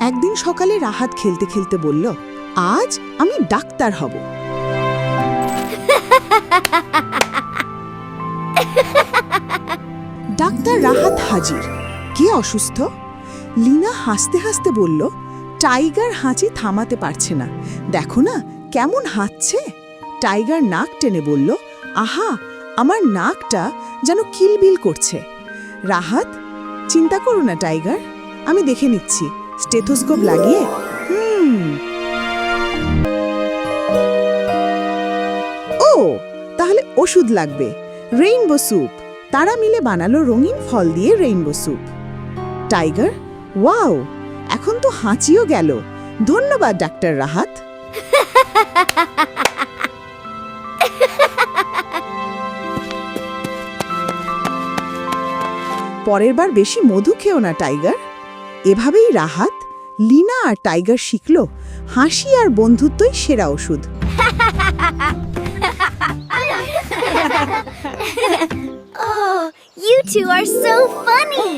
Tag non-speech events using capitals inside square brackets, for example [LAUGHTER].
একদিন সকালে রাহাত খেলতে খেলতে বলল, আজ আমি ডাক্তার হব। ডাক্তার রাহাত হাজির। কে অসুস্থ? লিনা হাসতে হাসতে বলল, টাইগার হাঁচি থামাতে পারছে না। দেখো না, কেমন হাঁচছে। টাইগার নাক টেনে বলল, আহা, আমার নাকটা যেন কিলবিল করছে। রাহাত চিন্তা করো না, টাইগার। আমি দেখে নিচ্ছি। স্টেথোস্কোপ লাগিয়ে? হুম। ও, তাহলে ওষুধ লাগবে। Rainbow soup. তারা মিলে বানালো রঙিন ফল দিয়ে রেইনবো স্যুপ। টাইগার, ওয়াও, এখন তো হাঁচিও গেল। ধন্যবাদ, ডাক্তার রাহাত। [LAUGHS] পরের বার বেশি মধু খেও না টাইগার এভাবেই রাহাত লিনা আর টাইগার শিখল হাসি আর বন্ধুত্বই সেরা ওষুধ [LAUGHS] Oh, you two are so funny!